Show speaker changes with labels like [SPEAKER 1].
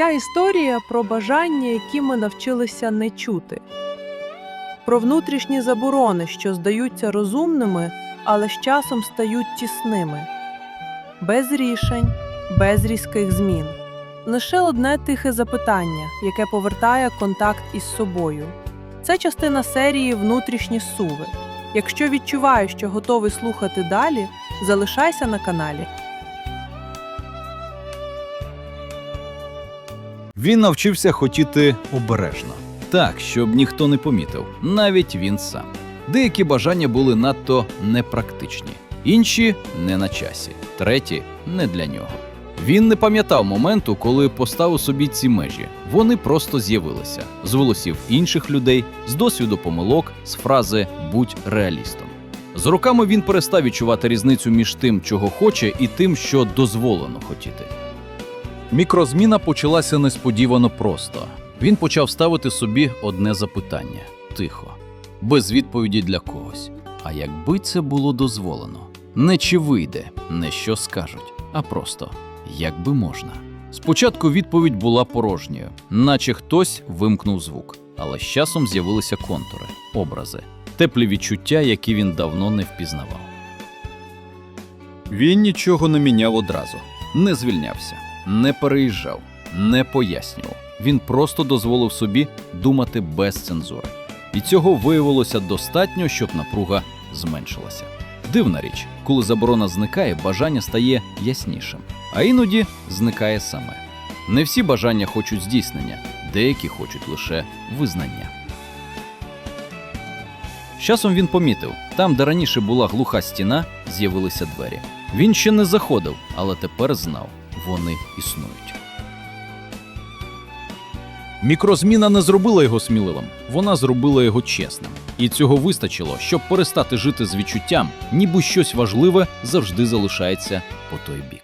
[SPEAKER 1] Ця історія про бажання, які ми навчилися не чути, про внутрішні заборони, що здаються розумними, але з часом стають тісними, без рішень, без різких змін. Лише одне тихе запитання, яке повертає контакт із собою. Це частина серії Внутрішні суви. Якщо відчуваєш, що готовий слухати далі, залишайся на каналі.
[SPEAKER 2] Він навчився хотіти обережно, так, щоб ніхто не помітив, навіть він сам. Деякі бажання були надто непрактичні, інші не на часі, треті не для нього. Він не пам'ятав моменту, коли поставив собі ці межі. Вони просто з'явилися з волосів інших людей, з досвіду помилок, з фрази Будь реалістом. З роками він перестав відчувати різницю між тим, чого хоче, і тим, що дозволено хотіти. Мікрозміна почалася несподівано просто. Він почав ставити собі одне запитання тихо, без відповіді для когось. А якби це було дозволено, не чи вийде, не що скажуть, а просто якби можна. Спочатку відповідь була порожньою, наче хтось вимкнув звук, але з часом з'явилися контури, образи, теплі відчуття, які він давно не впізнавав. Він нічого не міняв одразу, не звільнявся, не переїжджав, не пояснював. Він просто дозволив собі думати без цензури. І цього виявилося достатньо, щоб напруга зменшилася. Дивна річ, коли заборона зникає, бажання стає яснішим, а іноді зникає саме. Не всі бажання хочуть здійснення, деякі хочуть лише визнання. З часом він помітив, там, де раніше була глуха стіна, з'явилися двері. Він ще не заходив, але тепер знав, вони існують. Мікрозміна не зробила його сміливим, вона зробила його чесним. І цього вистачило, щоб перестати жити з відчуттям, ніби щось важливе завжди залишається по той бік.